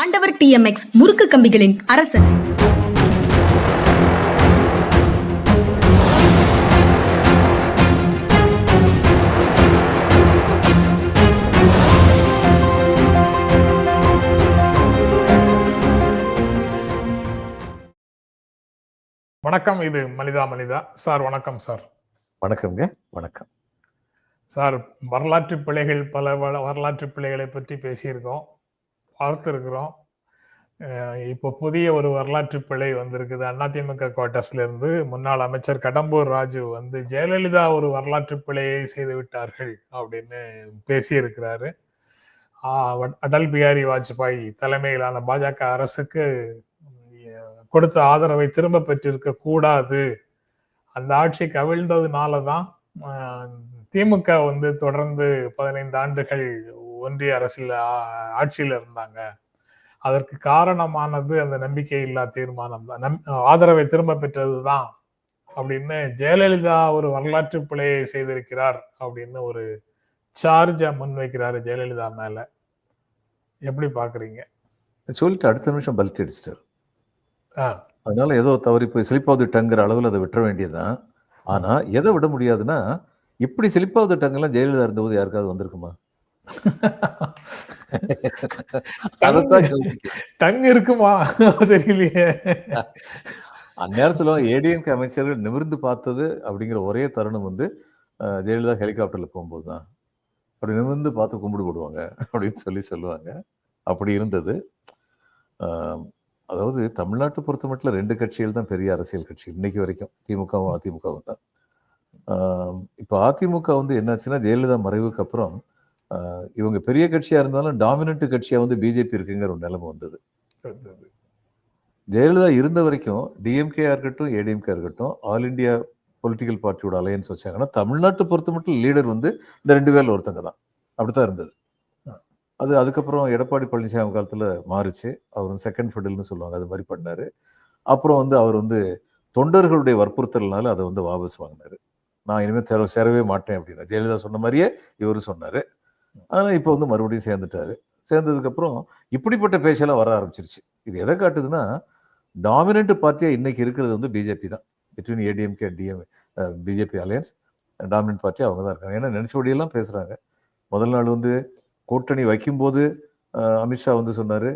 ஆண்டவர் டிஎம்எக்ஸ் முறுக்கு கம்பிகளின் அரசன். வணக்கம் இது மனிதா மனிதா சார் வணக்கம் சார். வணக்கம்ங்க வணக்கம். சார் வரலாற்று பிழைகள் பல வரலாற்று பிழைகளை பற்றி பேசியிருக்கோம். பார்த்துருக்குறோம். இப்போ புதிய ஒரு வரலாற்று பிழை வந்திருக்குது. அதிமுக குவார்டர்ஸ்ல இருந்து முன்னாள் அமைச்சர் கடம்பூர் ராஜு வந்து ஜெயலலிதா ஒரு வரலாற்று பிழையை செய்து விட்டார்கள் அப்படின்னு பேசியிருக்கிறாரு. அடல் பிஹாரி வாஜ்பாய் தலைமையிலான பாஜக அரசுக்கு கொடுத்த ஆதரவை திரும்ப பெற்றிருக்க கூடாது. அந்த ஆட்சி கவிழ்ந்ததுனால தான் திமுக வந்து தொடர்ந்து பதினைந்து ஆண்டுகள் ஒன்றிய அரசில் ஆட்சியில இருந்தாங்க. அதற்கு காரணமானது அந்த நம்பிக்கை இல்லா தீர்மானம் தான். நம் ஆதரவை திரும்ப பெற்றது தான் அப்படின்னு ஜெயலலிதா ஒரு வரலாற்று பிழையை செய்திருக்கிறார் அப்படின்னு ஒரு சார்ஜ முன்வைக்கிறாரு ஜெயலலிதா மேல. எப்படி பாக்குறீங்க சொல்லிட்டு அடுத்த நிமிஷம் பல்ட் அடிச்சிட்டார். ஆ. அதனால ஏதோ தவறி போய் சிலிப்பாவது டங்குற அளவில் அதை விட்டுற வேண்டியதுதான். ஆனா எதை விட முடியாதுன்னா இப்படி சிலிப்பாவது டங்கெல்லாம் ஜெயலலிதா இருந்தபோது யாருக்காவது வந்திருக்குமா? டங் இருக்குமா? தெரியலையே. அந்நேரம் சொல்லுவாங்க ஏடிஎம்கே அமைச்சர்கள் நிமிர்ந்து பார்த்தது அப்படிங்கிற ஒரே தருணம் வந்து ஜெயலலிதா ஹெலிகாப்டர்ல போகும்போது தான் அப்படி நிமிர்ந்து பார்த்து கும்பிடு போடுவாங்க அப்படின்னு சொல்லி சொல்லுவாங்க. அப்படி இருந்தது. அதாவது தமிழ்நாட்டை பொறுத்த மட்டும் ரெண்டு கட்சிகள் தான் பெரிய அரசியல் கட்சி இன்னைக்கு வரைக்கும் திமுகவும் அதிமுகவும் தான். இப்போ அதிமுக வந்து என்னாச்சுன்னா ஜெயலலிதா மறைவுக்கு அப்புறம் இவங்க பெரிய கட்சியா இருந்தாலும் டாமினன்ட் கட்சியா வந்து பிஜேபி இருக்குங்கிற ஒரு நிலைமை வந்தது. ஜெயலலிதா இருந்த வரைக்கும் டிஎம்கேயா இருக்கட்டும் ஏடிஎம்கே இருக்கட்டும் ஆல் இந்தியா பொலிட்டிக்கல் பார்ட்டியோட அலையன்ஸ் வச்சாங்கன்னா தமிழ்நாட்டை பொறுத்த மட்டும் லீடர் வந்து இந்த ரெண்டு பேர்ல ஒருத்தங்க தான். அப்படித்தான் இருந்தது. அது அதுக்கப்புறம் எடப்பாடி பழனிசாமி காலத்துல மாறுச்சு. அவர் செகண்ட் ஃபிடல்னு சொல்லுவாங்க அது மாதிரி பண்ணாரு. அப்புறம் வந்து அவர் வந்து தொண்டர்களுடைய வற்புறுத்தல்னால அதை வந்து வாபஸ் வாங்கினாரு. நான் இனிமேல் சேரவே மாட்டேன் அப்படின்னா. ஜெயலலிதா சொன்ன மாதிரியே இவரும் சொன்னாரு. அதனால் இப்போ வந்து மறுபடியும் சேர்ந்துட்டாரு. சேர்ந்ததுக்கப்புறம் இப்படிப்பட்ட பேச்செல்லாம் வர ஆரம்பிச்சிருச்சு. இது எதை காட்டுதுன்னா டாமினன்ட் பார்ட்டியாக இன்றைக்கி இருக்கிறது வந்து பிஜேபி தான். Between ADMK DM BJP alliance dominant party அவங்க தான் இருக்காங்க. ஏன்னா நினைச்சபடியெல்லாம் பேசுகிறாங்க முதல் நாள் வந்து கூட்டணி வைக்கும்போது அமித்ஷா வந்து சொன்னார்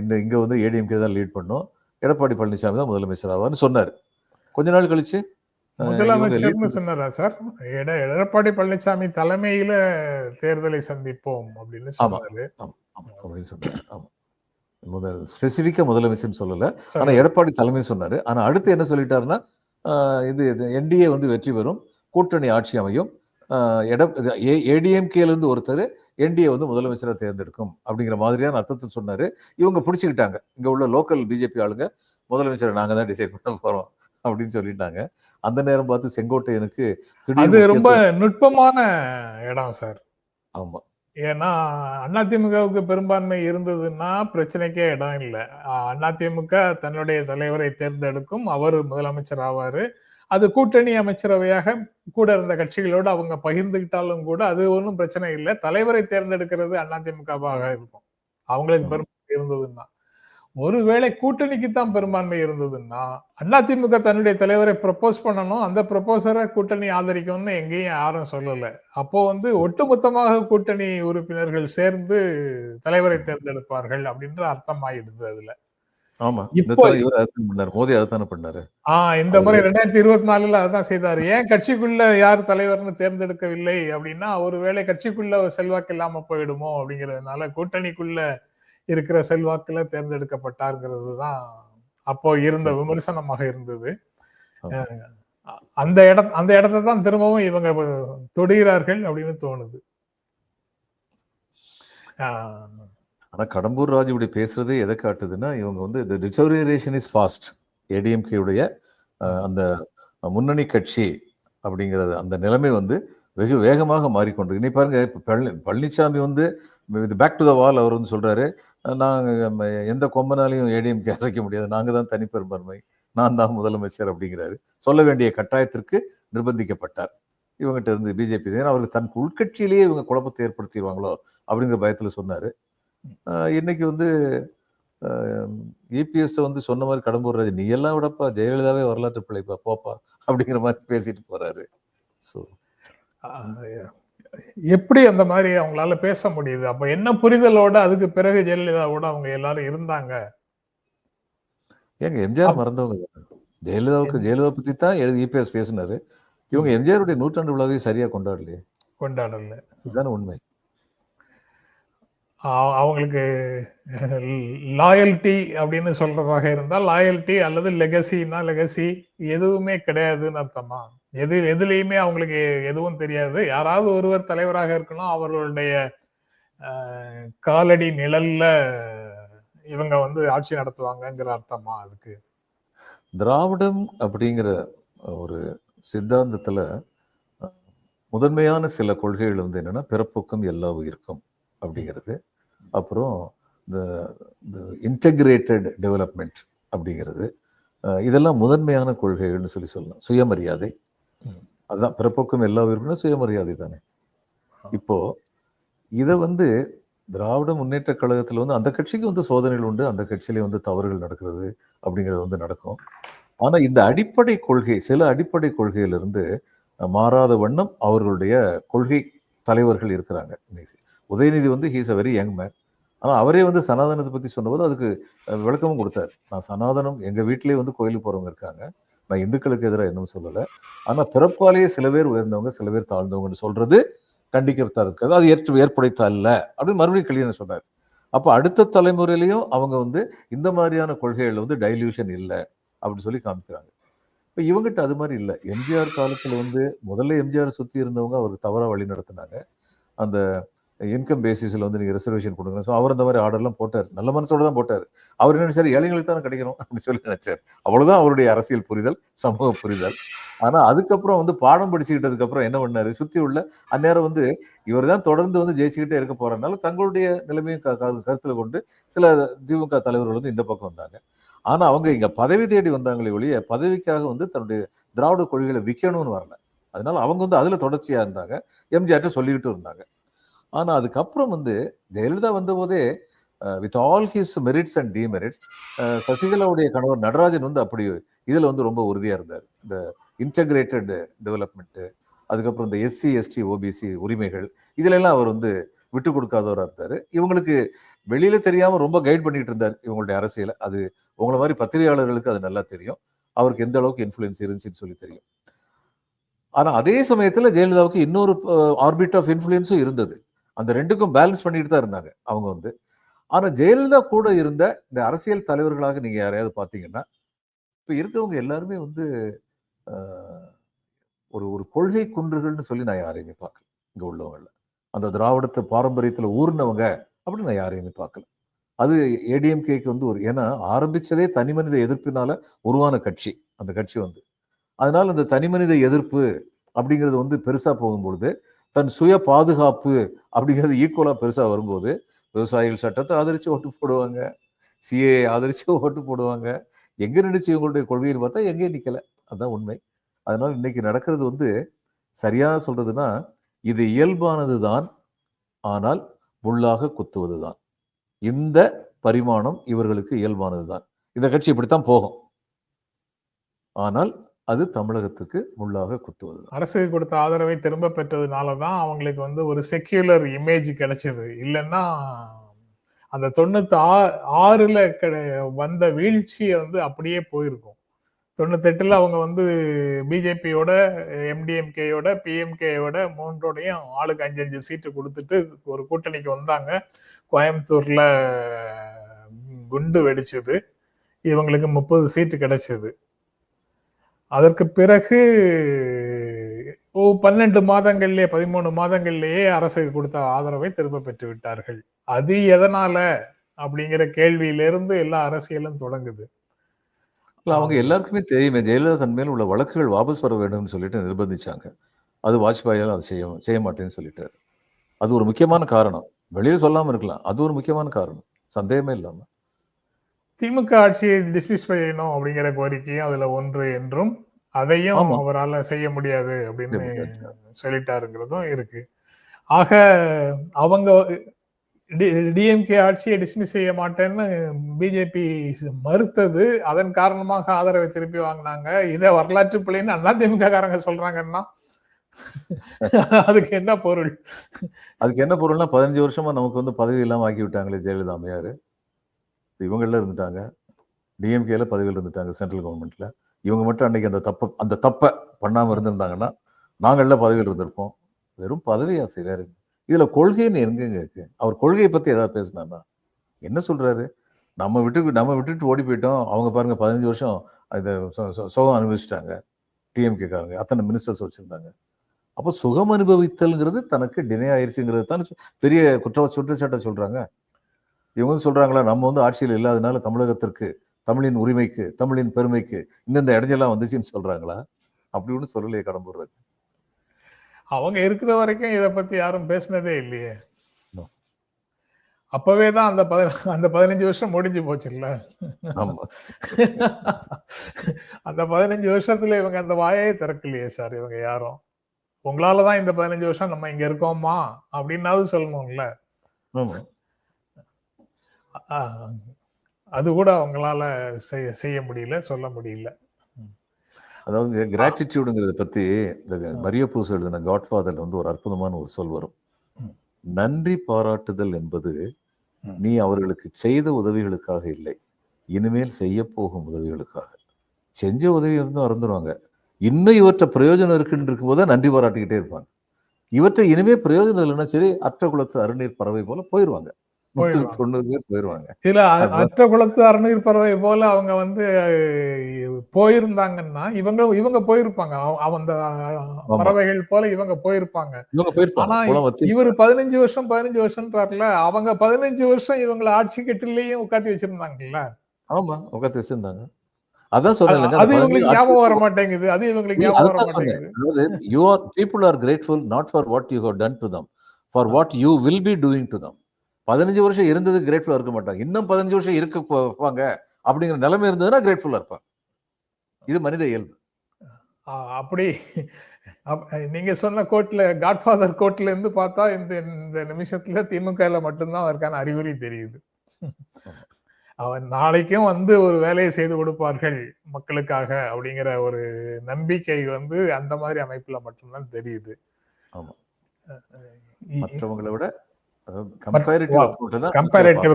இந்த இங்கே வந்து ஏடிஎம்கே தான் லீட் பண்ணோம். எடப்பாடி பழனிசாமி தான் முதலமைச்சர் ஆவார்னு சொன்னார். கொஞ்ச நாள் கழித்து முதலமைச்சர்னு சொன்னாரா சார்? எட- எடப்பாடி பழனிசாமி தலைமையில தேர்தலை சந்திப்போம் அப்படின்னு. சொன்னாரு. அப்படின்னு சொன்னாரு. ஆமா. முதல் ஸ்பெசிஃபிக்கா முதலமைச்சர்னு சொல்லல. ஆனா. எடப்பாடி தலைமை சொன்னாரு. ஆனா அடுத்து என்ன சொல்லிட்டாருன்னா இது என்டிஏ வந்து வெற்றி பெறும் கூட்டணி ஆட்சி அமையும் ஏடிஎம்கேல இருந்து ஒருத்தர் என்டிஏ வந்து முதலமைச்சரை தேர்ந்தெடுக்கும் அப்படிங்கிற மாதிரியான அர்த்தத்தை சொன்னாரு. இவங்க பிடிச்சிக்கிட்டாங்க. இங்க உள்ள லோக்கல் பிஜேபி ஆளுங்க முதலமைச்சரை நாங்க தான் டிசைட் பண்ண போறோம். அப்படின்னு சொல்லிட்டாங்க. அந்த நேரம் பார்த்து செங்கோட்டையனுக்கு திடீர் அது ரொம்ப நுட்பமான இடம் சார். ஆமா. ஏன்னா அதிமுகவுக்கு பெரும்பான்மை இருந்ததுன்னா பிரச்சனைக்கே இடம் இல்லை. அதிமுக தன்னுடைய தலைவரை தேர்ந்தெடுக்கும். அவர் முதலமைச்சர் ஆவாரு. அது கூட்டணி அமைச்சரவையாக கூட இருந்த கட்சிகளோடு அவங்க பகிர்ந்துகிட்டாலும் கூட அது ஒன்றும் பிரச்சனை இல்லை. தலைவரை தேர்ந்தெடுக்கிறது அதிமுகவாக இருக்கும். அவங்களுக்கு. பெரும்பான்மை இருந்ததுன்னா. ஒருவேளை கூட்டணிக்கு தான் பெரும்பான்மை இருந்ததுன்னா அதிமுக தன்னுடைய தலைவரை ப்ரப்போஸ் பண்ணணும் அந்த ப்ரப்போசரை கூட்டணி ஆதரிக்கும்னு எங்கேயும் யாரும் சொல்லல. அப்போ வந்து ஒட்டுமொத்தமாக கூட்டணி உறுப்பினர்கள் சேர்ந்து தலைவரை தேர்ந்தெடுப்பார்கள் அப்படின்ற அர்த்தம் ஆயிடுது அதுல. ஆமா இந்த இப்போ- மோடி அதைத்தானே பண்ணாரு. ஆஹ் இந்த முறை ரெண்டாயிரத்தி இருபத்தி நாலுல அதான் செய்தாரு. ஏன் கட்சிக்குள்ள யார் தலைவர்னு தேர்ந்தெடுக்கவில்லை அப்படின்னா ஒருவேளை கட்சிக்குள்ள செல்வாக்கு இல்லாம போயிடுமோ அப்படிங்கிறதுனால கூட்டணிக்குள்ள இருக்கிற செல்வாக்குல தேர்ந்தெடுக்கப்பட்டாருங்கிறது தான் அப்போ இருந்த விமர்சனமாக இருந்தது. அந்த இடம் அந்த இடத்தை தான் திரும்பவும் இவங்க தொடுகிறார்கள் அப்படின்னு தோணுது. ஆனா கடம்பூர் ராஜு இப்படி பேசுறதே எதை காட்டுதுன்னா இவங்க வந்து இந்த டிட்டோரியேஷன் இஸ் ஃபாஸ்ட் ஏடிஎம்கேயுடைய அந்த முன்னணி கட்சி அப்படிங்கிறது அந்த நிலைமை வந்து வெகு வேகமாக மாறிக்கொண்டு இன்னைக்கு பாருங்க இப்ப பழனி பழனிசாமி வந்து இது பேக் டு த வால் அவர் வந்து சொல்றாரு நாங்கள் எந்த கொம்பனாலையும் ஏடிஎம்கே அசைக்க முடியாது. நாங்கள் தான் தனிப்பெரும்பான்மை. நான் தான் முதலமைச்சர் அப்படிங்கிறாரு. சொல்ல வேண்டிய கட்டாயத்திற்கு நிர்பந்திக்கப்பட்டார். இவங்ககிட்ட இருந்து பிஜேபி அவருக்கு தன் உள்கட்சியிலேயே இவங்க குழப்பத்தை ஏற்படுத்திடுவாங்களோ அப்படிங்கிற பயத்தில் சொன்னார். இன்னைக்கு வந்து இபிஎஸ் வந்து சொன்ன மாதிரி கடம்பூர் ராஜ் நீ எல்லாம் விடப்பா ஜெயலலிதாவே வரலாற்று பிழைப்பா போப்பா அப்படிங்கிற மாதிரி பேசிட்டு போறாரு. ஸோ எப்படி அந்த மாதிரி அவங்களால பேச முடியுது? அப்ப என்ன புரிதலோட அதுக்கு பிறகு ஜெயலலிதாவோட அவங்க எல்லாரும் இருந்தாங்க? ஏங்க எம்ஜிஆர் மறந்தவங்க. ஜெயலலிதாவுக்கு ஜெயலலிதா பத்தி தான் இபிஎஸ் பேசினாரு. இவங்க எம்ஜிஆருடைய நூற்றாண்டு விழாவை சரியா கொண்டாடலையே. கொண்டாடல. இதுதானே உண்மை. அவங்களுக்கு லாயல்ட்டி அப்படின்னு சொல்றதாக இருந்தால் லாயல்ட்டி அல்லது லெகசினா லெகசி எதுவுமே கிடையாதுன்னு அர்த்தமா? எது எதுலேயுமே அவங்களுக்கு எதுவும் தெரியாது. யாராவது ஒருவர் தலைவராக இருக்கணும் அவர்களுடைய காலடி நிழல்ல இவங்க வந்து ஆட்சி நடத்துவாங்கங்கிற அர்த்தமா அதுக்கு? திராவிடம் அப்படிங்கிற ஒரு சித்தாந்தத்துல முதன்மையான சில கொள்கைகள் வந்து என்னன்னா பிறப்புக்கும் எல்லா உயிருக்கும் அப்படிங்கிறது. அப்புறம் இந்த இன்டகிரேட்டட் டெவலப்மெண்ட் அப்படிங்கிறது. இதெல்லாம் முதன்மையான கொள்கைகள்னு சொல்லி சொல்லலாம். சுயமரியாதை அதுதான் பிறப்புக்கும் எல்லா உயிருக்கும்னா சுயமரியாதை தானே. இப்போ இதை வந்து திராவிட முன்னேற்ற கழகத்தில் வந்து அந்த கட்சிக்கு வந்து சோதனைகள் உண்டு அந்த கட்சியிலே வந்து தவறுகள் நடக்கிறது அப்படிங்கிறது வந்து நடக்கும். ஆனா இந்த அடிப்படை கொள்கை சில அடிப்படை கொள்கையிலிருந்து மாறாத வண்ணம் அவர்களுடைய கொள்கை தலைவர்கள் இருக்கிறாங்க. உதயநிதி வந்து he's a very young man ஆனா அவரே வந்து சனாதனத்தை பத்தி சொன்னபோது அதுக்கு விளக்கமும் கொடுத்தாரு. நான் சனாதனம் எங்க வீட்டிலேயே வந்து கோயிலுக்கு போறவங்க இருக்காங்க. நான் இந்துக்களுக்கு எதிராக என்னும் சொல்லலை. ஆனால் பிறப்பாலேயே சில பேர் உயர்ந்தவங்க சில பேர் தாழ்ந்தவங்கன்னு சொல்றது கண்டிக்கப்பட்டா இருக்காது அது ஏற்று ஏற்புடைத்த அல்ல அப்படின்னு மறுபடியும் கல்யாணம் சொன்னார். அப்போ அடுத்த தலைமுறையிலையும் அவங்க வந்து இந்த மாதிரியான கொள்கைகள் வந்து டைல்யூஷன் இல்லை அப்படின்னு சொல்லி காமிக்கிறாங்க. இப்போ இவங்ககிட்ட அது மாதிரி இல்லை. எம்ஜிஆர் காலத்தில் வந்து முதல்ல எம்ஜிஆர் சுற்றி இருந்தவங்க அவருக்கு தவறாக வழி நடத்தினாங்க. அந்த இன்கம் பேசிஸில் வந்து நீங்கள் ரிசர்வேஷன் கொடுங்க ஸோ அவர் இந்த மாதிரி ஆர்டர்லாம் போட்டார். நல்ல மனசோட தான் போட்டார். அவர் என்ன நினைச்சார்? ஏழைகளுக்கு தானே கிடைக்கணும் அப்படின்னு சொல்லி நினைச்சார். அவ்வளோதான் அவருடைய அரசியல் புரிதல் சமூக புரிதல். ஆனால் அதுக்கப்புறம் வந்து பாடம் படிச்சுக்கிட்டதுக்கப்புறம் என்ன பண்ணார்? சுற்றி உள்ள அந்நேரம் வந்து இவர் தான் தொடர்ந்து வந்து ஜெயிச்சுக்கிட்டே இருக்க போகிறனால தங்களுடைய நிலைமையும் க- கருத்தில் கொண்டு சில திமுக தலைவர்கள் வந்து இந்த பக்கம் வந்தாங்க. ஆனால் அவங்க இங்கே பதவி தேடி வந்தாங்களே ஒழிய பதவிக்காக வந்து தன்னுடைய திராவிட கொள்கைகளை விற்கணும்னு வரல. அதனால அவங்க வந்து அதில் தொடர்ச்சியாக இருந்தாங்க. எம்ஜிஆர்ட்ட சொல்லிக்கிட்டு இருந்தாங்க. ஆனால் அதுக்கப்புறம் வந்து Jayalalithaa வந்தபோதே with all his merits and demerits சசிகலாவுடைய கணவர் நடராஜன் வந்து அப்படி இதில் வந்து ரொம்ப உறுதியாக இருந்தார். இந்த இன்டகிரேட்டட் டெவலப்மெண்ட்டு அதுக்கப்புறம் இந்த எஸ்சி எஸ்டி ஓபிசி உரிமைகள் இதிலெல்லாம் அவர் வந்து விட்டு கொடுக்காதவராக இருந்தார். இவங்களுக்கு வெளியில தெரியாமல் ரொம்ப கைட் பண்ணிட்டு இருந்தார் இவங்களுடைய அரசியலை. அது உங்களை மாதிரி பத்திரிகையாளர்களுக்கு அது நல்லா தெரியும். அவருக்கு எந்த அளவுக்கு இன்ஃப்ளூயன்ஸ் இருந்துச்சுன்னு சொல்லி தெரியும். ஆனால் அதே சமயத்தில் ஜெயலலிதாவுக்கு இன்னொரு ஆர்பிட் ஆஃப் இன்ஃப்ளூயன்ஸும் இருந்தது. அந்த ரெண்டுக்கும் பேலன்ஸ் பண்ணிட்டு தான் இருந்தாங்க அவங்க வந்து. ஆனால் ஜெயலலிதா கூட இருந்த இந்த அரசியல் தலைவர்களாக நீங்க யாரையாவது பார்த்தீங்கன்னா இப்போ இருக்கவங்க எல்லாருமே வந்து ஒரு ஒரு கொள்கை குன்றுகள்னு சொல்லி நான் யாரையுமே பார்க்கல. இங்கே உள்ளவங்கள அந்த திராவிடத்தை பாரம்பரியத்தில் ஊர்னவங்க அப்படின்னு நான் யாரையுமே பார்க்கல. அது ஏடிஎம்கேக்கு வந்து ஒரு ஏன்னா ஆரம்பிச்சதே தனிமனித எதிர்ப்பினால உருவான கட்சி அந்த கட்சி வந்து. அதனால் அந்த தனிமனித எதிர்ப்பு அப்படிங்கிறது வந்து பெருசாக போகும்பொழுது தன் சுய பாதுகாப்பு அப்படிங்கிறது ஈக்குவலாக பெருசாக வரும்போது விவசாயிகள் சட்டத்தை ஆதரித்து ஓட்டு போடுவாங்க. சிஏ ஆதரித்து ஓட்டு போடுவாங்க. எங்கே நினைச்சு இவங்களுடைய கொள்கையில் பார்த்தா எங்கேயும் நிற்கலை அதுதான் உண்மை. அதனால் இன்னைக்கு நடக்கிறது வந்து சரியாக சொல்கிறதுன்னா இது இயல்பானது தான் ஆனால் முள்ளாக குத்துவது தான் இந்த பரிமாணம் இவர்களுக்கு இயல்பானது தான் இந்த கட்சி இப்படித்தான் போகும். ஆனால் அது தமிழகத்துக்கு முள்ளாக குத்துவது அரசுக்கு கொடுத்த ஆதரவை திரும்ப பெற்றதுனால தான் அவங்களுக்கு வந்து ஒரு செக்யூலர் இமேஜ் கிடைச்சது. இல்லைன்னா அந்த தொண்ணூத்தி ஆ ஆறுல வந்த வீழ்ச்சியை வந்து அப்படியே போயிருக்கும். தொண்ணூத்தெட்டுல அவங்க வந்து பிஜேபியோட எம்டிஎம்கேயோட பிஎம்கேயோட மூன்றோடையும் ஆளுக்கு அஞ்சு அஞ்சு சீட்டு கொடுத்துட்டு ஒரு கூட்டணிக்கு வந்தாங்க. கோயம்புத்தூர்ல குண்டு வெடிச்சது. இவங்களுக்கு முப்பது சீட்டு கிடைச்சது. அதற்கு பிறகு ஓ பன்னெண்டு மாதங்கள்லயே பதிமூணு மாதங்கள்லயே அரசுக்கு கொடுத்த ஆதரவை திரும்ப பெற்று விட்டார்கள். அது எதனால? அப்படிங்கிற கேள்வியிலிருந்து எல்லா அரசியலும் தொடங்குது. அவங்க எல்லாருக்குமே தெரியுமே ஜெயலலிதா தன் மேல் உள்ள வழக்குகள் வாபஸ் பெற வேண்டும்னு சொல்லிட்டு நிர்பந்திச்சாங்க. அது வாஜ்பாயால் அதை செய்ய செய்ய மாட்டேன்னு சொல்லிட்டாரு. அது ஒரு முக்கியமான காரணம். வெளியே சொல்லாம இருக்கலாம். அது ஒரு முக்கியமான காரணம். சந்தேகமே இல்லாம. திமுக ஆட்சியை டிஸ்மிஸ் செய்யணும் அப்படிங்கிற கோரிக்கையும் அதுல ஒன்று என்றும் அதையும். அவரால செய்ய முடியாது அப்படின்னு. சொல்லிட்டாருங்கிறதும் இருக்கு. ஆக அவங்க டிஎம்கே ஆட்சியை டிஸ்மிஸ் செய்ய மாட்டேன்னு பிஜேபி மறுத்தது. அதன் காரணமாக ஆதரவை திருப்பி வாங்கினாங்க. இதை வரலாற்று பிள்ளைன்னு அதிமுக காரங்க சொல்றாங்கன்னா அதுக்கு என்ன பொருள்? அதுக்கு என்ன பொருள்னா பதினஞ்சு வருஷமா நமக்கு வந்து பதவி இல்லாம ஆக்கி விட்டாங்களே ஜெயலலிதா அம்மையார். இவங்கள இருந்துட்டாங்க. டிஎம்கேல பதவியில் இருந்துட்டாங்க சென்ட்ரல் கவர்மெண்ட்ல இவங்க மட்டும் அன்னைக்கு அந்த தப்ப அந்த தப்பை பண்ணாம இருந்திருந்தாங்கன்னா நாங்கள்ல பதவியில் இருந்திருப்போம். வெறும் பதவி ஆசை வேறு இதில் இதுல கொள்கைன்னு எங்கெங்க இருக்கு? அவர் கொள்கையை பத்தி ஏதாவது பேசினாரா? என்ன சொல்றாரு? நம்ம விட்டு நம்ம விட்டுட்டு ஓடி போயிட்டோம். அவங்க பாருங்க பதினஞ்சு வருஷம் இதை சுகம் அனுபவிச்சிட்டாங்க. டிஎம்கேக்காரங்க அத்தனை மினிஸ்டர்ஸ் வச்சிருந்தாங்க. அப்போ சுகம் அனுபவித்தல்ங்கிறது தனக்கு டினே ஆயிடுச்சுங்கிறது தான் பெரிய குற்ற சுற்றுச்சாட்டை சொல்றாங்க. இவங்க வந்து சொல்றாங்களா நம்ம வந்து ஆட்சியில் இல்லாதனால தமிழகத்திற்கு தமிழின் உரிமைக்கு தமிழின் பெருமைக்கு இந்தந்த இடைஞ்செல்லாம் வந்துச்சுன்னு சொல்றாங்களா? அப்படி ஒன்றும் சொல்லலையே கடம்பூர் அவங்க இருக்கிற வரைக்கும் இத பத்தி யாரும் பேசினதே இல்லையே. அப்பவே தான் அந்த பத அந்த பதினஞ்சு வருஷம் முடிஞ்சு போச்சுல்ல. அந்த பதினஞ்சு வருஷத்துல இவங்க அந்த வாயே திறக்கலையே சார் இவங்க யாரும். உங்களாலதான் இந்த பதினஞ்சு வருஷம் நம்ம இங்க இருக்கோமா? அப்படின்னாவது சொல்லணும்ல. அது கூட அவங்களால செய்ய செய்ய முடியல சொல்ல முடியல. அதாவது கிராட்டிடியூடுங்கிறத பத்தி இந்த மரிய பூஸ் எழுதின காட்ஃபாதர்ல வந்து ஒரு அற்புதமான ஒரு சொல் வரும். நன்றி பாராட்டுதல் என்பது. நீ அவர்களுக்கு செய்த உதவிகளுக்காக இல்லை. இனிமேல் செய்ய போகும் உதவிகளுக்காக. செஞ்ச உதவி வந்து மறந்துடுவாங்க இன்னும் இவற்றை பிரயோஜனம் இருக்குன்னு இருக்கும்போது நன்றி பாராட்டிக்கிட்டே இருப்பாங்க. இவற்றை இனிமே பிரயோஜனம் இல்லைன்னா சரி அற்ற குலத்து அருநீர் பறவை போல போயிடுவாங்க. தொண்ணூறு பேர் அ- அதுதான். அற்ற அருணீர் பறவை போல அவங்க வந்து போயிருந்தாங்கன்னா இவங்க இவங்க போயிருப்பாங்க. அந்த பறவைகள் போல இவங்க போயிருப்பாங்க. ஆனா இவர் பதினஞ்சு வருஷம் பதினஞ்சு வருஷம்ன்றாருல அவங்க பதினஞ்சு வருஷம் இவங்களை ஆட்சி கட்டிலையும் உட்காந்து வச்சிருந்தாங்கல்ல. ஆமா உட்காந்து வச்சிருந்தாங்க. அதான் சொன்னேன் அது- இவங்களுக்கு ஞாபகம் வர மாட்டேங்குது. அது இவங்களுக்கு இல்ல, ஞாபகம் வர அதுதான் சொன்னேன். மாட்டேங்குது. அதாவது you are people are grateful not for what you have done to them for what you will be doing to them பதினஞ்சு வருஷம் இருந்தது கிரேட்ஃபுல்லா இருக்க மாட்டாங்க. இன்னும் பதினஞ்சு வருஷம் இருக்க போவாங்க அப்படிங்கிற நிலைமை இருந்ததுன்னா கிரேட்ஃபுல்லா இருப்பாங்க. இது மனித இயல்பு. அப்படி அப்- நீங்க சொன்ன கோட்ல காட்ஃபாதர் கோட்ல இருந்து பார்த்தா இந்த இந்த நிமிஷத்துல திமுகல மட்டும்தான் அதற்கான அறிகுறி தெரியுது. அவன் நாளைக்கும் வந்து ஒரு வேலையை செய்து கொடுப்பார்கள் மக்களுக்காக அப்படிங்கிற ஒரு நம்பிக்கை வந்து அந்த மாதிரி அமைப்புல மட்டும்தான் தெரியுது. மற்றவங்களை விட கம்பேரிட்டிவ்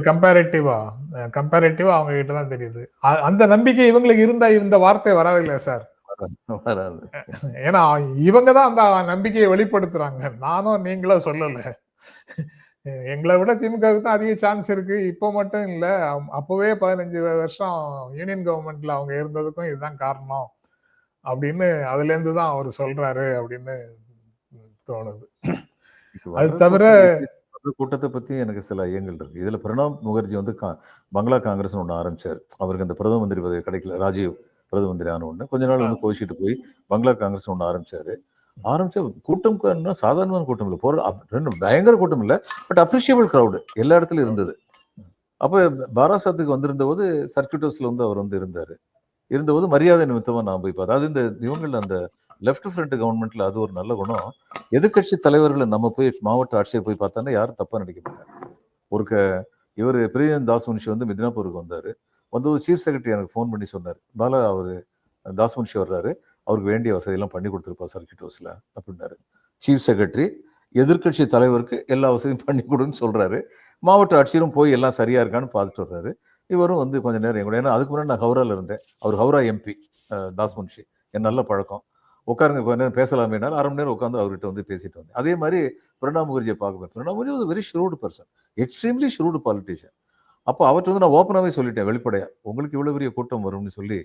கம்பேரேட்டிவ் கம்பேரேட்டிவா அவங்க கிட்ட தான் தெரியுது. அந்த நம்பிக்கை இவங்களுக்கு இருந்தா இந்த வார்த்தை வரவில்லை சார். வராது ஏன்னா இவங்க தான் அந்த நம்பிக்கையை வெளிப்படுத்துறாங்க. நானும் நீங்களும் சொல்லல. எங்களை விட திமுகவுக்கு தான் அதிக சான்ஸ் இருக்கு. இப்போ மட்டும் இல்ல அப்பவே பதினஞ்சு வருஷம் யூனியன் கவர்மெண்ட்ல அவங்க இருந்ததுக்கும் இதுதான் காரணம். அப்படின்னு அதுல இருந்து தான் அவர் சொல்றாரு அப்படின்னு தோணுது. அது தவிர- கூட்டத்தை- பத்தி எனக்கு சில ஐயங்கள் இருக்கு. இதுல பிரணாப் முகர்ஜி வந்து கா- பங்களா காங்கிரஸ் ஒண்ணு ஆரம்பிச்சாரு. அவருக்கு அந்த பிரதம மந்திரி பதவி கிடைக்கல ராஜீவ் பிரதம மந்திரி ஆன உடனே கொஞ்ச நாள் வந்து கோவிச்சிட்டு போய் பங்களா காங்கிரஸ் ஒண்ணு ஆரம்பிச்சாரு. ஆரம்பிச்ச கூட்டம் சாதாரணமான கூட்டம் இல்லை. போற ரெண்டு பயங்கர கூட்டம் இல்லை. பட் அப்ரிஷியபிள் கிரவுடு எல்லா இடத்துலயும் இருந்தது. அப்ப பாராசாத்துக்கு வந்திருந்த போது சர்க்கியூட் ஹவுஸ்ல வந்து அவர் வந்து இருந்தாரு. இருந்தபோது மரியாதை நிமித்தமா நான் போய் பார்த்தேன். அது இந்த இவங்கள அந்த லெஃப்ட் ஃப்ரண்ட் கவர்மெண்ட்ல அது ஒரு நல்ல குணம். எதிர்க்கட்சி தலைவர்களை நம்ம போய் மாவட்ட ஆட்சியர் போய் பார்த்தோன்னா யாரும் தப்பா நினைக்க மாட்டாங்க ஒரு க இவர் பிரியன் தாஸ் முன்ஷி வந்து மிதினாப்பூருக்கு வந்தார். வந்து சீஃப் செக்ரட்டரி எனக்கு ஃபோன் பண்ணி சொன்னார். பாலா அவர் தாஸ் முன்ஷி வர்றாரு. அவருக்கு வேண்டிய வசதியெல்லாம் பண்ணி கொடுத்துருப்பா சர்க்கிட் ஹவுஸில் அப்படின்னாரு. சீஃப் செக்ரட்டரி எதிர்க்கட்சி தலைவருக்கு எல்லா வசதியும் பண்ணி கொடுன்னு சொல்கிறாரு மாவட்ட ஆட்சியரும் போய் எல்லாம் சரியா இருக்கான்னு பார்த்துட்டு வர்றாரு. இவரும் வந்து கொஞ்ச நேரம் எங்கூட ஏன்னா அதுக்கு முன்னாடி நான் ஹவுராவில் இருந்தேன். அவர் ஹவுரா எம்பி தாஸ் முன்ஷி. என் நல்ல பழக்கம். உட்காருங்க கொஞ்ச நேரம் பேசலாமேனாலும் அரை மணி நேரம் உட்காந்து அவர்கிட்ட வந்து பேசிட்டு வந்தேன். அதே மாதிரி பிரணாப் முகர்ஜியை பார்க்க பிரணாப் முகர்ஜி ஒரு very shrewd person extremely shrewd politician அப்போ அவற்றை வந்து நான் ஓப்பனாகவே சொல்லிட்டேன் வெளிப்படையா. உங்களுக்கு இவ்வளவு பெரிய கூட்டம் வரும்னு சொல்லி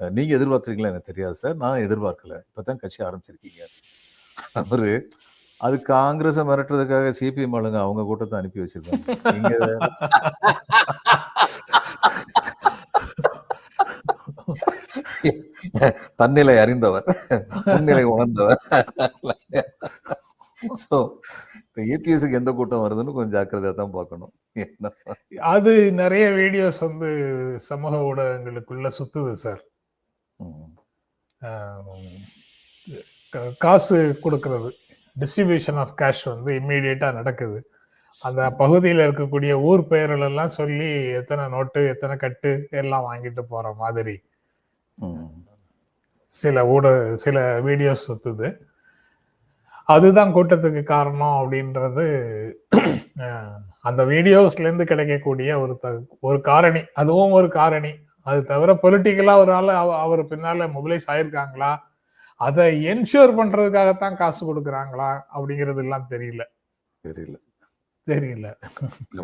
நீங்கள் நீங்க எனக்கு தெரியாது சார் நான் எதிர்பார்க்கல. இப்பதான் கட்சி ஆரம்பிச்சிருக்கீங்க. அவர் அது காங்கிரஸை மிரட்டுறதுக்காக சிபிஎம் ஆளுங்க அவங்க கூட்டத்தை அனுப்பி வச்சிருக்காங்க. தன்னிலை அறிந்தவர் முன்னிலை உணர்ந்தவர். ஸோ ஏபிஎஸ்க்கு எந்த கூட்டம் வருதுன்னு கொஞ்சம் ஜாக்கிரதையா தான் பார்க்கணும். அது நிறைய வீடியோஸ் வந்து சமூக ஊடகங்களுக்குள்ள சுத்துது சார். காசு கொடுக்கறது டிஸ்ட்ரிபியூஷன் ஆஃப் கேஷ் வந்து இம்மீடியட்டா நடக்குது. அந்த பகுதியில இருக்கக்கூடிய ஊர் பெயர்கள் எல்லாம் சொல்லி எத்தனை நோட்டு எத்தனை கட்டு எல்லாம் வாங்கிட்டு போற மாதிரி. சில ஊட சில வீடியோஸ் சுத்துது. அதுதான் கூட்டத்துக்கு காரணம் அப்படின்றது அந்த வீடியோஸ்ல இருந்து கிடைக்கக்கூடிய ஒரு த- ஒரு காரணி. அதுவும் ஒரு காரணி. அது தவிர பொலிட்டிக்கலா ஒரு ஆள் அவ- அவர் பின்னால மொபிலைஸ் ஆயிருக்காங்களா? அதை என்ஷூர் பண்றதுக்காகத்தான் காசு கொடுக்குறாங்களா? அப்படிங்கிறது எல்லாம் தெரியல. தெரியல. தெரியல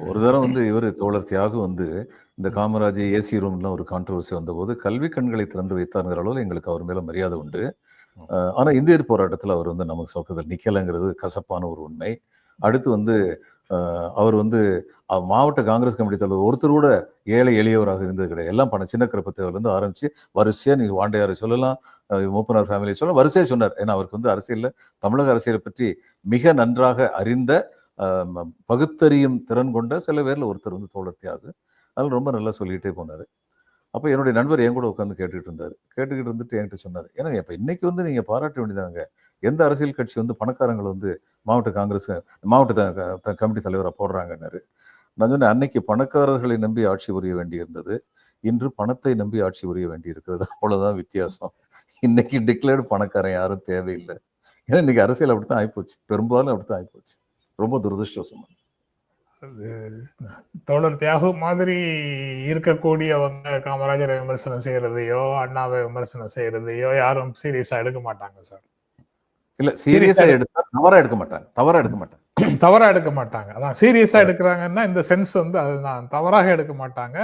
ஒரு தரம் வந்து இவர் தோழர் தியாகு வந்து இந்த காமராஜ் ஏசி ரூம்லாம் ஒரு கான்ட்ரவர்சி வந்தபோது கல்வி கண்களை திறந்து வைத்தாருங்கிற அளவில் எங்களுக்கு அவர் மேல மரியாதை உண்டு. அஹ் ஆனா இந்தியர் போராட்டத்தில் அவர் வந்து நமக்கு சொக்கத்தில் நிக்கலைங்கிறது கசப்பான ஒரு உண்மை. அடுத்து வந்து அவர் வந்து மாவட்ட காங்கிரஸ் கமிட்டி தலைவர் ஒருத்தர் கூட ஏழை எளியவராக இருந்தது கிடையாது. எல்லாம் பணம் சின்ன கருப்பத்தேவர்லேருந்து ஆரம்பிச்சு வரிசையா நீங்க வாண்டையாரை சொல்லலாம் மூப்பனார் ஃபேமிலி சொல்லலாம் வரிசையா சொன்னார். ஏன்னா அவருக்கு வந்து அரசியல்ல தமிழக அரசியலை பற்றி மிக நன்றாக அறிந்த பகுத்தறியும் திறன் கொண்ட சில பேர்ல ஒருத்தர் வந்து தோழர் தியாகு. அதனால ரொம்ப நல்லா சொல்லிக்கிட்டே போனாரு. அப்போ என்னுடைய நண்பர் என் கூட உட்காந்து கேட்டுக்கிட்டு இருந்தாரு. கேட்டுக்கிட்டு இருந்துட்டு என்கிட்ட சொன்னார் ஏன்னா இப்போ இன்னைக்கு வந்து நீங்கள் பாராட்ட வேண்டியதாங்க எந்த அரசியல் கட்சி வந்து பணக்காரங்களை வந்து மாவட்ட காங்கிரஸ் மாவட்ட கமிட்டி தலைவராக போடுறாங்கன்னாரு. நான் சொன்னேன் அன்னைக்கு பணக்காரர்களை நம்பி ஆட்சி புரிய வேண்டி இருந்தது இன்று பணத்தை நம்பி ஆட்சி புரிய வேண்டி இருக்கிறது அவ்வளோதான் வித்தியாசம். இன்னைக்கு டிக்ளேர்டு பணக்காரன் யாரும் தேவையில்லை. ஏன்னா இன்னைக்கு அரசியல் அப்படித்தான் ஆகிப்போச்சு பெரும்பாலும் அப்படித்தான் ஆயிப்போச்சு. ரொம்ப துரதிருஷ்டவசமாக தோழர் தியாகு மாதிரி இருக்கக்கூடியவங்க காமராஜரை விமர்சனம் செய்யறதையோ அண்ணாவை விமர்சனம் செய்யறதையோ யாரும் சீரியஸா எடுக்க மாட்டாங்க சார். இல்ல சீரியஸா எடுத்தா தவறா எடுக்க மாட்டாங்க. தவறா எடுக்க மாட்டாங்க. தவறா எடுக்க மாட்டாங்க. அதான் சீரியஸா எடுக்கிறாங்கன்னா இந்த சென்ஸ் வந்து அதுதான் தவறாக எடுக்க மாட்டாங்க.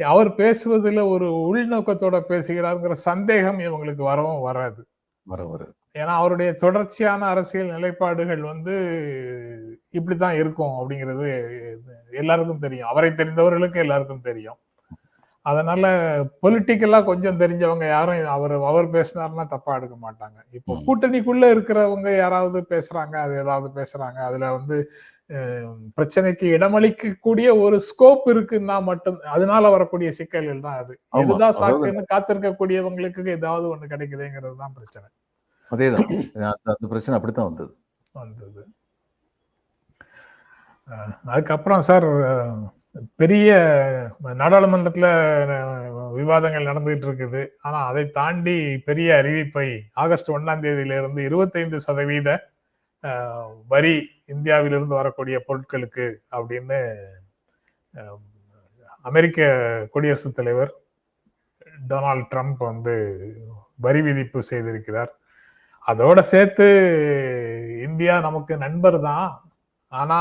அவர் பேசுவதில் ஒரு உள்நோக்கத்தோட பேசுகிறாருங்கிற சந்தேகம் இவங்களுக்கு வரவும் வராது. வர வர ஏன்னா அவருடைய தொடர்ச்சியான அரசியல் நிலைப்பாடுகள் வந்து இப்படித்தான் இருக்கும் அப்படிங்கிறது எல்லாருக்கும் தெரியும். அவரை தெரிந்தவர்களுக்கு எல்லாருக்கும் தெரியும். அதனால பொலிட்டிக்கலா கொஞ்சம் தெரிஞ்சவங்க யாரும் அவர் அவர் பேசினாருன்னா தப்பா எடுக்க மாட்டாங்க. இப்போ. கூட்டணிக்குள்ள இருக்கிறவங்க யாராவது பேசுறாங்க அது ஏதாவது பேசுறாங்க அதுல வந்து பிரச்சனைக்கு இடமளிக்கக்கூடிய ஒரு ஸ்கோப் இருக்குன்னா மட்டும் அதனால வரக்கூடிய சிக்கல்கள் தான் அது. அதாவது- சாக்குன்னு காத்திருக்கக்கூடியவங்களுக்கு ஏதாவது ஒண்ணு கிடைக்குதுங்கிறது தான் பிரச்சனை. அதேதான். அந்த அந்த பிரச்சனை அப்படித்தான் வந்தது. வந்தது. அதுக்கப்புறம் சார் பெரிய நாடாளுமன்றத்தில் விவாதங்கள் நடந்துகிட்டு இருக்குது. ஆனால் அதை தாண்டி பெரிய அறிவிப்பை ஆகஸ்ட் ஒன்றாம் தேதியிலிருந்து இருபத்தைந்து சதவீத வரி இந்தியாவிலிருந்து வரக்கூடிய பொருட்களுக்கு அப்படின்னு அமெரிக்க குடியரசுத் தலைவர் டொனால்ட் ட்ரம்ப் வந்து வரி விதிப்பு செய்திருக்கிறார். அதோட சேர்த்து இந்தியா நமக்கு நண்பர் தான். ஆனா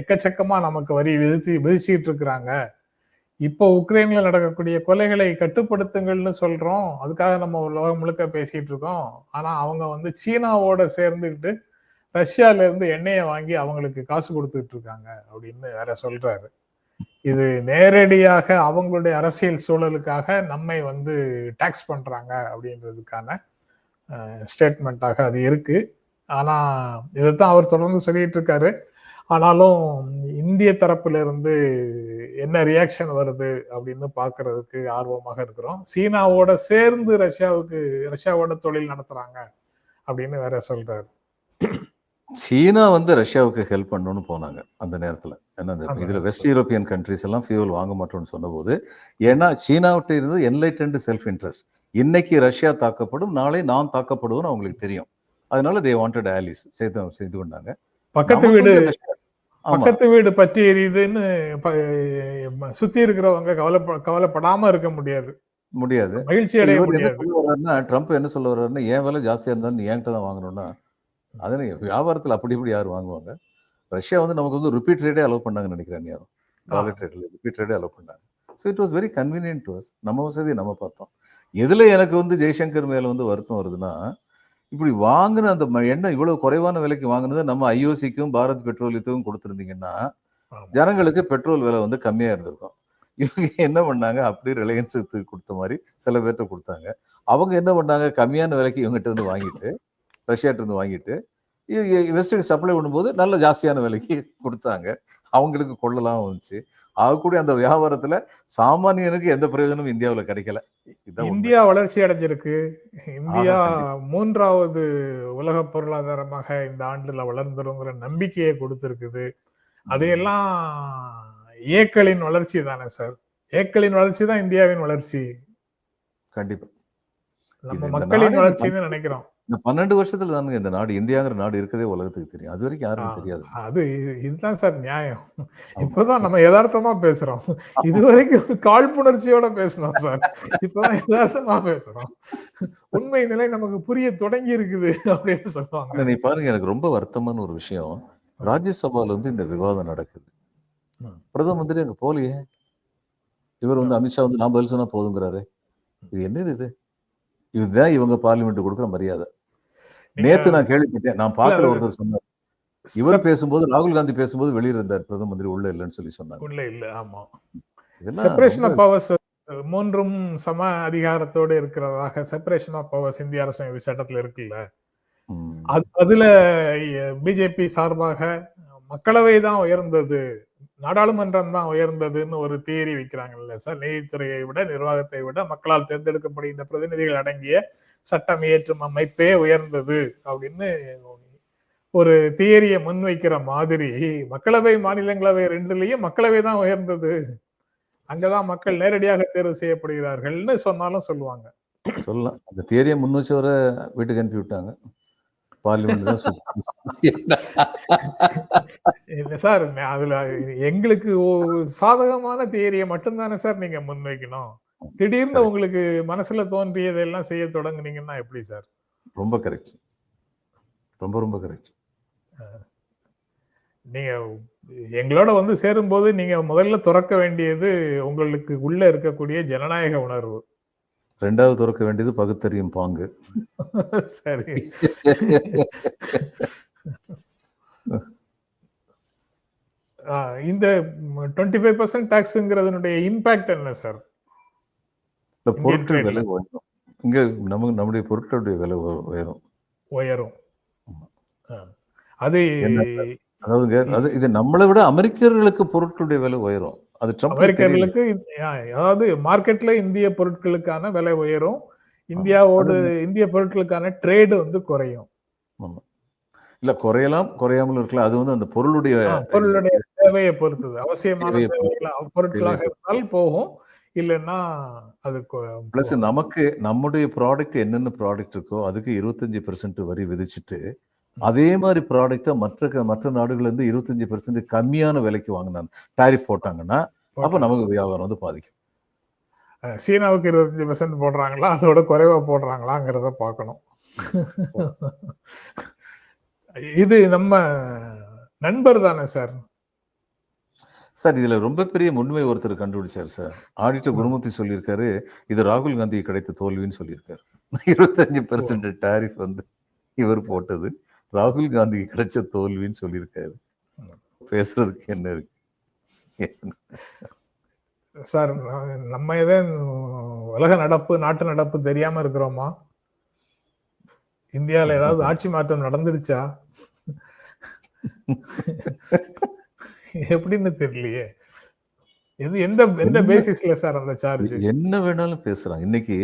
எக்கச்சக்கமா நமக்கு வரி விதித்து விதிச்சுக்கிட்டு இருக்கிறாங்க. இப்போ உக்ரைன்ல நடக்கக்கூடிய கொலைகளை கட்டுப்படுத்துங்கள்னு சொல்றோம். அதுக்காக நம்ம உலகம் முழுக்க பேசிட்டு இருக்கோம். ஆனா அவங்க வந்து சீனாவோட சேர்ந்துக்கிட்டு ரஷ்யால இருந்து எண்ணெயை வாங்கி அவங்களுக்கு காசு கொடுத்துட்டு இருக்காங்க அப்படின்னு வேற சொல்றாரு. இது நேரடியாக அவங்களுடைய அரசியல் சூழலுக்காக நம்மை வந்து டாக்ஸ் பண்றாங்க அப்படின்றதுக்கான ஸ்டேட்மெண்ட்டாக அது இருக்கு. ஆனா இதைத்தான் அவர் தொடர்ந்து சொல்லிட்டு இருக்காரு ஆனாலும் இந்திய தரப்புல இருந்து என்ன ரியாக்ஷன் வருது அப்படின்னு பார்க்கிறதுக்கு ஆர்வமாக இருக்கிறோம். சீனாவோட சேர்ந்து ரஷ்யாவுக்கு ரஷ்யாவோட தொழில் நடத்துறாங்க அப்படின்னு வேற சொல்றாரு. சீனா வந்து ரஷ்யாவுக்கு ஹெல்ப் பண்ணணும்னு போனாங்க அந்த நேரத்துல. ஏன்னா. இதுல வெஸ்ட் யூரோப்பியன் கண்ட்ரிஸ் எல்லாம் ஃபியூல் வாங்க மாட்டோம்னு சொன்னபோது ஏன்னா சீனாவிட்ட இருந்து என்லைட்டன்டு செல்ஃப் இன்ட்ரெஸ்ட் இன்னைக்கு ரஷ்யா தாக்கப்படும் நாளை நான் தாக்கப்படுவோம்னு அவங்களுக்கு தெரியும். அதனால தே வாண்டட் ஆலிஸ் செய்து செய்து கொண்டாங்க. பக்கத்து வீடு பக்கத்து வீடு பற்றி எரியுதுன்னு சுத்தி இருக்கிறவங்க கவலைப்ப கவலைப்படாம இருக்க முடியாது. முடியாது. மகிழ்ச்சி அடைய இவர் என்ன முடியாது. சொல்ல வர்றாருன்னா ட்ரம்ப் என்ன சொல்ல வர்றாருன்னா என் விலை ஜாஸ்தியா இருந்தாலும் என்கிட்ட தான் வாங்கணும்னா? அது வியாபாரத்தில் அப்படி இப்படி யார் வாங்குவாங்க? ரஷ்யா வந்து நமக்கு வந்து ருப்பி ட்ரேடே அலோவ் பண்ணாங்கன்னு நினைக்கிறேன் யாரும். டாலர் ட்ரேட்ல ருப்பி ட்ரேடே அலோவ் பண்ணாங்க. So it was very convenient to us நம்ம வசதி நம்ம பார்த்தோம். எதுல எனக்கு வந்து ஜெய்சங்கர் மேல வந்து வருத்தம் வருதுன்னா இப்படி வாங்கின அந்த எண்ணெய் இவ்வளவு குறைவான விலைக்கு வாங்கினதை நம்ம ஐஓசிக்கும் பாரத் பெட்ரோலியத்துக்கும் கொடுத்துருந்தீங்கன்னா. ஜனங்களுக்கு பெட்ரோல் விலை வந்து கம்மியா இருந்திருக்கும். இவங்க என்ன பண்ணாங்க? அப்படியே ரிலையன்ஸுக்கு கொடுத்த மாதிரி சில பேர்கிட்ட கொடுத்தாங்க. அவங்க என்ன பண்ணாங்க? கம்மியான விலைக்கு இவங்ககிட்ட இருந்து வாங்கிட்டு ரஷ்யாட்ட இருந்து வாங்கிட்டு வெஸ்ட்டுக்கு சப்ளை பண்ணும்போது நல்ல ஜாஸ்தியான விலைக்கு கொடுத்தாங்க. அவங்களுக்கு கொள்ளலாம் வந்துச்சு. ஆகக்கூடிய அந்த வியாபாரத்துல சாமானியனுக்கு எந்த பிரயோஜனமும் இந்தியாவுல கிடைக்கல. இந்தியா வளர்ச்சி அடைஞ்சிருக்கு. இந்தியா. மூன்றாவது உலக பொருளாதாரமாக இந்த ஆண்டுல வளர்ந்துருங்கிற நம்பிக்கையை கொடுத்திருக்குது. அதையெல்லாம் ஏக்களின் வளர்ச்சி தானே சார். ஏக்களின் வளர்ச்சி தான் இந்தியாவின் வளர்ச்சி. கண்டிப்பா. நம்ம மக்களின் வளர்ச்சின்னு நினைக்கிறோம். இந்த பன்னெண்டு வருஷத்துல தானுங்க இந்த நாடு இந்தியாங்கிற நாடு இருக்கதே உலகத்துக்கு தெரியும். அது வரைக்கும் யாருக்கும் தெரியாது. அது இது- இதுதான் சார் நியாயம். இப்பதான் நம்ம யதார்த்தமா பேசுறோம். இது வரைக்கும் காழ்ப்புணர்ச்சியோட பேசணும் சார். இப்பதான் யதார்த்தமா பேசுறோம். உண்மை நிலை நமக்கு புரிய தொடங்கி இருக்குது அப்படின்னு சொல்லுவாங்க. நீ பாருங்க எனக்கு ரொம்ப வருத்தமான ஒரு விஷயம். ராஜ்யசபால வந்து இந்த விவாதம் நடக்குது. பிரதம மந்திரி அங்க போலியே இவர் வந்து அமித்ஷா வந்து நான் பதில் சொன்னா போதுங்கிறாரு. இது என்னது இது? இதுதான் இவங்க பார்லிமெண்ட் கொடுக்குற மரியாதை. நேத்து நான் கேள்விப்பட்டேன். நான் இல்ல, ஒருத்தர் சொன்னார். இவர் பேசும்போது ராகுல் காந்தி பேசும்போது வெளியே இருந்தார் பிரதம மந்திரி உள்ள இல்லைன்னு சொல்லி சொன்னாங்க. உள்ள இல்ல ஆமா. செப்பரேஷன் ஆஃப் பவர்ஸ் மூன்றும் சம அதிகாரத்தோடு இருக்கிறதாக செப்பரேஷன் ஆஃப் பவர்ஸ் இந்திய அரசமைப்பு சட்டத்துல இருக்குல்ல. அது அதுல பிஜேபி சார்பாக மக்களவை தான் உயர்ந்தது. நாடாளுமன்றம் தான் உயர்ந்ததுன்னு ஒரு தியரி வைக்கிறாங்கல்ல சார். நீதித்துறையை விட நிர்வாகத்தை விட மக்களால் தேர்ந்தெடுக்கப்படுகின்ற பிரதிநிதிகள் அடங்கிய சட்டம் இயற்றும் அமைப்பே உயர்ந்தது அப்படின்னு ஒரு தியரியை முன்வைக்கிற மாதிரி மக்களவை மாநிலங்களவை ரெண்டுலயும் மக்களவை தான் உயர்ந்தது. அங்கதான் மக்கள் நேரடியாக தேர்வு செய்யப்படுகிறார்கள்னு சொன்னாலும் சொல்லுவாங்க. சொல்லலாம். அந்த தேரியை முன் வச்சவரை வீட்டுக்கு அனுப்பி விட்டாங்க. பார்லிமெண்ட் சார் அதுல எங்களுக்கு சாதகமான தியரியை மட்டும்தானே சார் நீங்க முன்வைக்கணும். திடீர்னு உங்களுக்கு மனசுல தோன்றியதெல்லாம் செய்ய தொடங்குனீங்கன்னா எப்படி சார்? ரொம்ப கரெக்ட் ரொம்ப ரொம்ப கரெக்ட் நீங்க எங்களோட வந்து சேரும்போது நீங்க முதல்ல துறக்க வேண்டியது உங்களுக்கு உள்ள இருக்கக்கூடிய ஜனநாயக உணர்வு. ரெண்டாவது திறக்க வேண்டியது பகுத்தறியும் பாங்கு. சரி. ஆ, இந்த டுவெண்ட்டி ஃபைவ் பர்சன்ட் டாக்ஸுங்கிறதுனுடைய இம்பாக்ட் என்ன சார்? இந்த பொருட்கள் விலை உயரும். இங்க நமக்கு நம்முடைய பொருட்களுடைய விலை உயரும். உயரும். அது அதாவதுங்க அது இது நம்மளை விட அமெரிக்கர்களுக்கு பொருட்களுடைய விலை உயரும். அது அமெரிக்கர்களுக்கு அதாவது மார்க்கெட்ல இந்திய பொருட்களுக்கான விலை உயரும். இந்தியாவோடு இந்திய பொருட்களுக்கான ட்ரேடு வந்து குறையும். இல்ல குறையலாம் குறையாமல் இருக்கலாம். அது வந்து அந்த பொருளுடைய பொருளுடைய தேவையை பொறுத்தது. அவசியமான பொருட்களாக இருந்தால் போகும். இல்லைன்னா அது பிளஸ். நமக்கு நம்முடைய ப்ராடக்ட் என்னென்ன ப்ராடக்ட் இருக்கோ அதுக்கு இருபத்தஞ்சு பெர்சென்ட் வரி விதிச்சுட்டு அதே மாதிரி ப்ராடக்ட்டை மற்ற மற்ற நாடுகள்ல இருந்து இருபத்தஞ்சு பெர்சென்ட் கம்மியான விலைக்கு வாங்கினாங்க டாரிஃப் போட்டாங்கன்னா அப்ப நமக்கு வியாபாரம் வந்து பாதிக்கும். சீனாவுக்கு இருபத்தஞ்சு பெர்சன்ட் போடுறாங்களா அதோட குறைவா போடுறாங்களாங்கிறத பார்க்கணும். இது நம்ம நண்பர் தானே சார்? சார் இதுல ரொம்ப பெரிய உண்மை ஒருத்தர் கண்டுபிடிச்சார் சார். ஆடிட்டர் குருமூர்த்தி சொல்லியிருக்காரு. இது ராகுல் காந்தி கிடைத்த தோல்வின்னு சொல்லியிருக்காரு. இருபத்தஞ்சு பெர்சென்ட் டாரிஃப் வந்து இவர் போட்டது. ராகுல் காந்திக்கு கிடைச்ச தோல்வின்னு சொல்லியிருக்காரு. பேசுறதுக்கு என்ன இருக்கு? சார் நம்ம எதே உலக நடப்பு நாட்டு நடப்பு தெரியாம இருக்கிறோமா? இந்தியால ஏதாவது ஆட்சி மாற்றம் நடந்துருச்சா? எப்படின்னு தெரியலையே. எது எந்த எந்த என்ன- பேசிஸ்ல சார் அந்த சார்ஜ் என்ன வேணாலும் பேசுறாங்க. இன்னைக்கு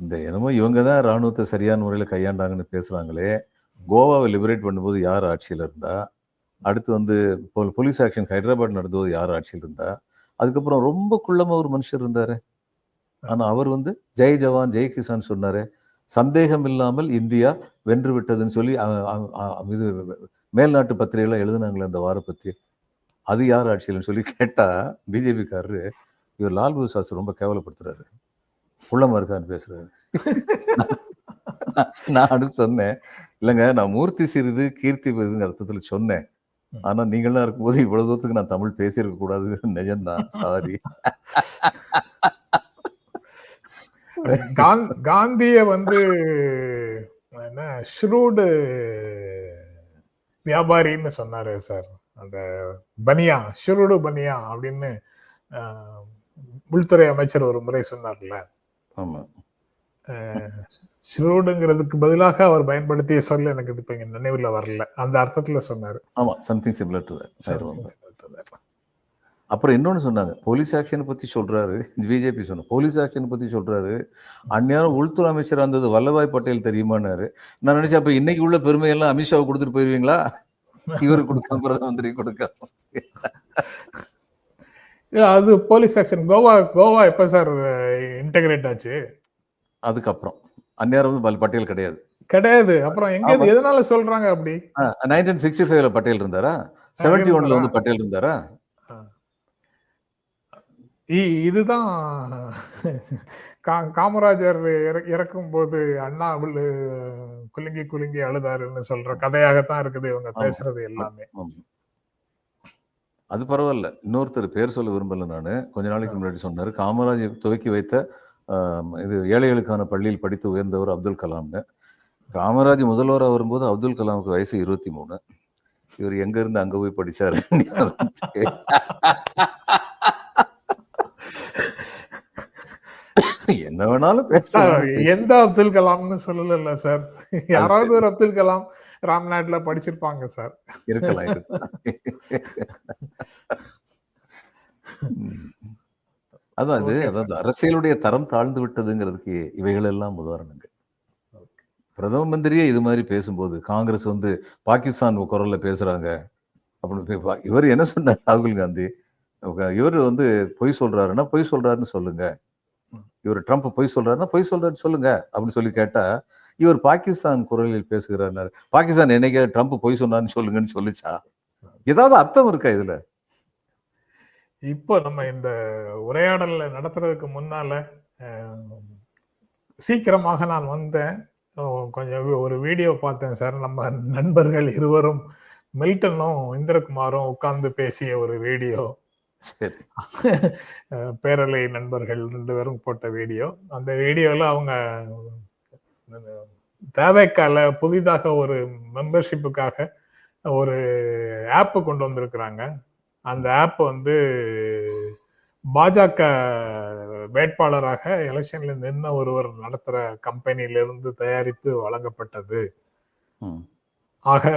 இந்த என்னமோ இவங்க தான் ராணுவத்தை சரியான முறையில கையாண்டாங்கன்னு பேசுறாங்களே. கோவாவை லிபரேட் பண்ணும்போது யார் ஆட்சியில இருந்தா? அடுத்து வந்து போலீஸ் ஆக்ஷன் ஹைதராபாத் நடந்தபோது யார் ஆட்சியில் இருந்தா? அதுக்கப்புறம் ரொம்ப குள்ளமா ஒரு மனுஷர் இருந்தாரு. ஆனா அவர் வந்து ஜெய் ஜவான் ஜெய் கிசான் சொன்னாரு. சந்தேகம் இல்லாமல் இந்தியா வென்று விட்டதுன்னு சொல்லி இது மேல்நாட்டு பத்திரிகைலாம் எழுதுனாங்களே அந்த வார பத்தி அது யார் ஆட்சியில்னு சொல்லி கேட்டா பிஜேபி காரரு இவர் லால் பகதூர் சாஸ்திரி ரொம்ப கேவலப்படுத்துறாரு. உள்ளமா இருக்கான்னு பேசுறாரு. நான் அடுத்து சொன்னேன். இல்லைங்க நான் மூர்த்தி சிறிது கீர்த்தி பெரிதுங்கிற அர்த்தத்துல சொன்னேன். ஆனா நீங்களாம் இருக்கும்போது இவ்வளவு தூரத்துக்கு நான் தமிழ் பேசியிருக்க கூடாது நிஜம்தான். சாரி காந்- காந்திய வந்து என்ன ஷ்ரூடு வியாபாரின்னு சொன்னாரு சார். அந்த பனியா ஷ்ரூடு பனியா அப்படின்னு உள்துறை அமைச்சர் ஒரு முறை சொன்னார்ல. ஷ்ரூடுங்கிறதுக்கு பதிலாக அவர் பயன்படுத்திய சொல் எனக்கு இப்ப இங்க நினைவுல வரல. அந்த அர்த்தத்துல சொன்னாரு. ஆமா சம்திங் சிமிலர் டு அப்புறம் இன்னொன்னு சொன்னாங்க போலீஸ் ஆக்ஷன் பத்தி சொல்றாரு. பிஜேபி சொன்ன போலீஸ் ஆக்ஷன் பத்தி சொல்றாரு. அந்நேரம் உள்துறை அமைச்சரா இருந்தது வல்லபாய் பட்டேல் தெரியுமான்னாரு. நான் நினைச்சேன் அப்ப இன்னைக்கு உள்ள பெருமையெல்லாம் அமித்ஷாவை கொடுத்துட்டு போயிருவீங்களா? இவரு கொடுக்காம பிரதம மந்திரி கொடுக்காம இல்ல, அது போலீஸ் ஆக்ஷன் கோவா கோவா எப்ப சார் இன்டகிரேட் ஆச்சு? அதுக்கப்புறம். அந்நேரம் வந்து பல் பட்டேல் கிடையாது. கிடையாது. அப்புறம் எங்க. எதனால சொல்றாங்க அப்படி? நைன்டீன் சிக்ஸ்டி ஃபைவ்ல பட்டேல் இருந்தாரா? செவன்டி ஒன்ல வந்து பட்டேல் இருந்தாரா? இதுதான். கா- காமராஜர் இற- இறக்கும் போது அண்ணா குலுங்கி குலுங்கி அழுதாருன்னு சொல்ற கதையாகத்தான் இருக்குது இவங்க. பேசுறது எல்லாமே. அது பரவாயில்ல. இன்னொருத்தர் பேர் சொல்ல விரும்பல நானு. கொஞ்ச நாளைக்கு முன்னாடி சொன்னாரு. காமராஜ் துவக்கி வைத்த இது ஏழைகளுக்கான பள்ளியில் படித்து உயர்ந்தவர் அப்துல் கலாம்னு. காமராஜ் முதல்வராக வரும்போது அப்துல் கலாமுக்கு வயசு இருபத்தி மூணு. இவர் எங்க இருந்து அங்க போய் படிச்சாரு? என்ன வேணாலும் பேசலாம். எந்த அப்துல் கலாம்னு சொல்லல சார். யாராவது ஒரு அப்துல் கலாம் ராம்நாட்ல படிச்சிருப்பாங்க சார். இருக்கலாம். அதான் அது. அதாவது அரசியலுடைய தரம் தாழ்ந்து விட்டதுங்கிறதுக்கு இவைகள் எல்லாம் உதாரணங்கள். பிரதம மந்திரியே இது மாதிரி பேசும்போது காங்கிரஸ் வந்து பாகிஸ்தான் குரல்ல பேசுறாங்க அப்படின்னு இவர் என்ன சொன்னார்? ராகுல் காந்தி. இவர் வந்து பொய் சொல்றாருன்னா பொய் சொல்றாருன்னு சொல்லுங்க. இவர் ட்ரம்ப் பொய் சொல்றாருன்னா பொய் சொல்றாருன்னு சொல்லுங்க அப்படின்னு சொல்லி கேட்டா இவர் பாகிஸ்தான் குரலில் பேசுகிறார் பாகிஸ்தான் என்னைக்கு ட்ரம்ப் பொய் சொன்னான்னு சொல்லுங்கன்னு சொல்லிச்சா? ஏதாவது அர்த்தம் இருக்கா இதுல? இப்போ நம்ம இந்த உரையாடல்ல நடத்துறதுக்கு முன்னால அஹ், சீக்கிரமாக நான் வந்தேன். கொஞ்சம் ஒரு வீடியோ பார்த்தேன் சார். நம்ம நண்பர்கள் இருவரும் மில்டனும் இந்திரகுமாரும் உட்கார்ந்து பேசிய ஒரு வீடியோ. பேரலை நண்பர்கள் ரெண்டு பேரும் போட்ட வீடியோ. அந்த வீடியோல அவங்க தேவைக்கால புதிதாக ஒரு மெம்பர்ஷிப்புக்காக ஒரு ஆப் கொண்டு வந்திருக்கிறாங்க. அந்த ஆப் வந்து பாஜக வேட்பாளராக எலெக்ஷன்ல நின்ன ஒருவர் நடத்துற கம்பெனியில இருந்து தயாரித்து வழங்கப்பட்டது. ஆக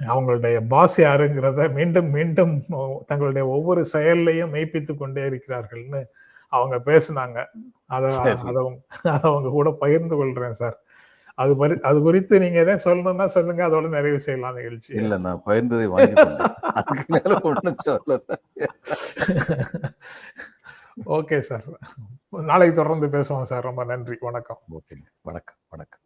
அவங்களுடைய பாஸ் யாருங்கிறத மீண்டும் மீண்டும் தங்களுடைய ஒவ்வொரு செயல்லையும் மெய்ப்பித்து கொண்டே இருக்கிறார்கள்னு அவங்க பேசுனாங்க. அத அவங்க- கூட பகிர்ந்து கொள்றேன் சார். அது பரி அது குறித்து நீங்க எதாவது சொல்லணும்னா சொல்லுங்க அதோட நிறைவு செய்யலாம் நிகழ்ச்சி. இல்ல நான் சொல்லல. Okay sir. நாளைக்கு தொடர்ந்து பேசுவோம் சார். ரொம்ப நன்றி. வணக்கம். ஓகேங்க. வணக்கம் வணக்கம்.